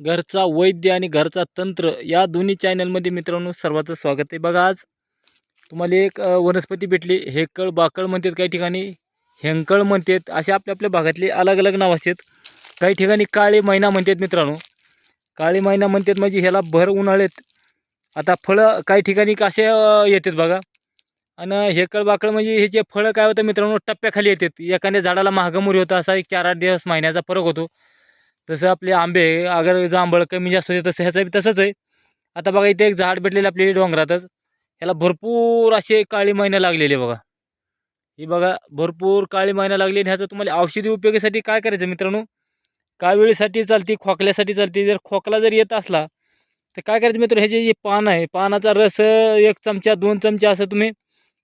घरचा वैद्य आणि घरचा तंत्र या दोन्ही चॅनलमध्ये मित्रांनो सर्वांचं स्वागत आहे. बघा आज तुम्हाला एक वनस्पती भेटली. हेकळ बाकळ म्हणतात काही ठिकाणी. हेंकळ म्हणतात. असे आपल्या आपल्या भागातले अलग अलग नाव असतात. काही ठिकाणी काळे महिना म्हणतात मित्रांनो. काळे महिना म्हणतात म्हणजे ह्याला भर उन्हाळ्यात. आता फळं काही ठिकाणी कसे येतात बघा. आणि हेकळ बाकळ म्हणजे ह्याचे फळं काय होतं मित्रांनो टप्प्याखाली येतात. एखाद्या झाडाला महागमुरी होतं असा एक चार आठ दिवस महिन्याचा फरक होतो. जसं आपले आंबे अगर जांभळ कमी जास्त होते तसं ह्याचं बी तसंच आहे. आता बघा इथे एक झाड भेटलेलं आपल्या डोंगरातच. ह्याला भरपूर असे काळी महिना लागलेले बघा. ही बघा भरपूर काळी महिना लागली आणि ह्याचं तुम्हाला औषधी उपयोगासाठी काय करायचं मित्रांनो? कावेळीसाठी चालते खोकल्यासाठी चालते. जर खोकला जर येत असला तर काय करायचं मित्र ह्याचे जे पान आहे पानाचा रस एक चमचा दोन चमचा असं तुम्ही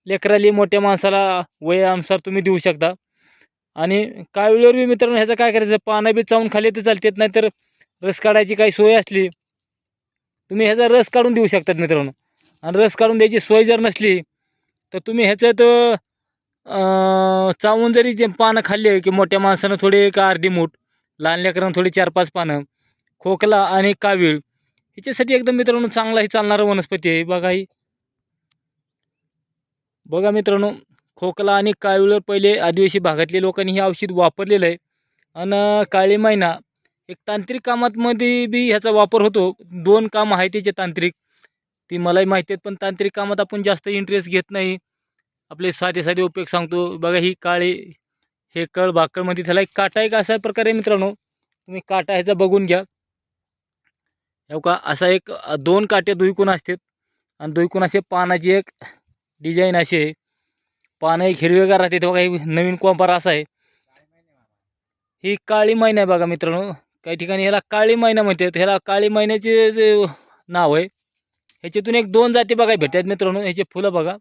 लेकराली मोठ्या माणसाला वयानुसार तुम्ही देऊ शकता. आणि काय बी मित्रांनो ह्याचं काय करायचं? पानं बी चावून खाली तर चालतात नाही तर रस काढायची काही सोय असली तुम्ही ह्याचा रस काढून देऊ शकतात मित्रांनो. आणि रस काढून द्यायची सोय जर नसली तर तुम्ही ह्याच्यात तर चावून जरी ते पानं खाल्ली की मोठ्या माणसानं थोडे एक अर्धी मूठ लहान लेकरांना थोडी चार पाच पानं खोकला आणि कावीळ ह्याच्यासाठी एकदम मित्रांनो चांगला ही चालणारा वनस्पती आहे. बघा ही. बघा मित्रांनो खोकला आणि कावीळवर पहिले आदिवासी भागातले लोकांनी हे औषध वापरलेलं आहे. आणि काळी महिना एक तांत्रिक कामातमध्ये बी ह्याचा वापर होतो. दोन कामं आहेत त्याचे तांत्रिक. ती मलाही माहिती आहेत पण तांत्रिक कामात आपण जास्त इंटरेस्ट घेत नाही. आपले साधे साधे उपयोग सांगतो. बघा ही काळी हे कळ बाकळमध्ये त्याला एक काटा एक अशा प्रकारे मित्रांनो. तुम्ही काटा ह्याचा बघून घ्या. हो का असा एक दोन काटे दुईकून असतात. आणि दुईकून असे पानाची एक डिझाईन असे आहे. पानं एक हिरवेगार राहते तेव्हा काही नवीन कोंपार असा आहे. ही काळी मैना आहे बघा मित्रांनो. काही ठिकाणी ह्याला काळी मैना म्हणतात. ह्याला काळी मैन्याचे जे नाव आहे ह्याच्यातून एक दोन जाती बघा भेटतात मित्रांनो. ह्याचे फुलं बघा.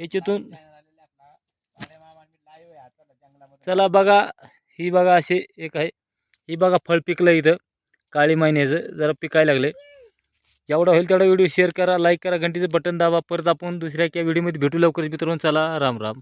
ह्याच्यातून चला बघा ही बघा असे एक आहे. ही बघा फळ पिकलं इथं. काळी महिन्याचं जरा पिकायला लागले जेवढा होईल तेवढा व्हिडिओ शेअर करा लाईक करा घंटीचं बटन दाबा परत आपण दुसऱ्या एका व्हिडिओमध्ये भेटू लवकरच मित्रांनो. चला राम राम.